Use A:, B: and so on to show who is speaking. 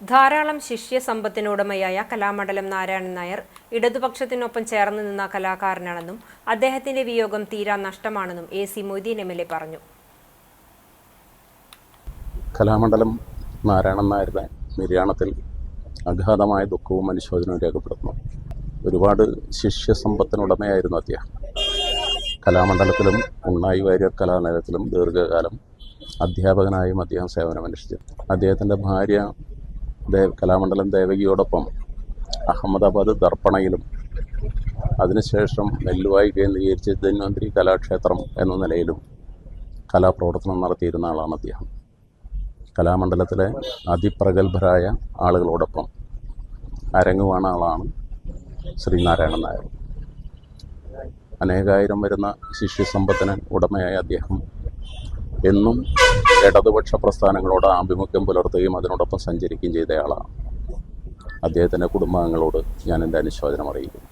A: ധാരാളം ശിഷ്യ ശിഷ്യസമ്പത്തിനുടമയായ കലാമണ്ഡലം നാരായണൻ നായർ ഇടതുപക്ഷത്തിനൊപ്പം ചേർന്ന് നിന്ന കലാകാരനാണെന്നും അദ്ദേഹത്തിന്റെ വിയോഗം തീരാ നഷ്ടമാണെന്നും A C Moideen M L A പറഞ്ഞു.
B: കലാമണ്ഡലം നാരായണൻ നായരുടെ നിര്യാണത്തിൽ അഗാധമായ ദുഃഖവും അനുശോചനവും രേഖപ്പെടുത്തുന്നു. ഒരുപാട് ശിഷ്യ ശിഷ്യസമ്പത്തിനുടമയായിരുന്നു അദ്ദേഹം. കലാമണ്ഡലത്തിലും ഉണ്ണായി വാര്യർ കലാലയത്തിലും ദീർഘകാലം അധ്യാപകനായും അദ്ദേഹം സേവനമനുഷ്ഠിച്ചു. അദ്ദേഹത്തിന്റെ ഭാര്യ ദേവ് കലാമണ്ഡലം ദേവകിയോടൊപ്പം അഹമ്മദാബാദ് ദർപ്പണയിലും അതിനുശേഷം നെല്ലുവായി കേന്ദ്രീകരിച്ച് ധന്വന്തിരി കലാക്ഷേത്രം എന്ന നിലയിലും കലാപ്രവർത്തനം നടത്തിയിരുന്ന ആളാണ് അദ്ദേഹം. കലാമണ്ഡലത്തിലെ അതിപ്രഗത്ഭരായ ആളുകളോടൊപ്പം അരങ്ങുവാണ ആളാണ് ശ്രീനാരായണൻ നായർ. അനേകായിരം വരുന്ന ശിഷ്യസമ്പത്തിന് ഉടമയായ അദ്ദേഹം എന്നും ഇടതുപക്ഷ പ്രസ്ഥാനങ്ങളോട് ആഭിമുഖ്യം പുലർത്തുകയും അതിനോടൊപ്പം സഞ്ചരിക്കുകയും ചെയ്തയാളാണ്. അദ്ദേഹത്തിന്റെ കുടുംബാംഗങ്ങളോട് ഞാൻ എന്റെ അനുശോചനം അറിയിക്കുന്നു.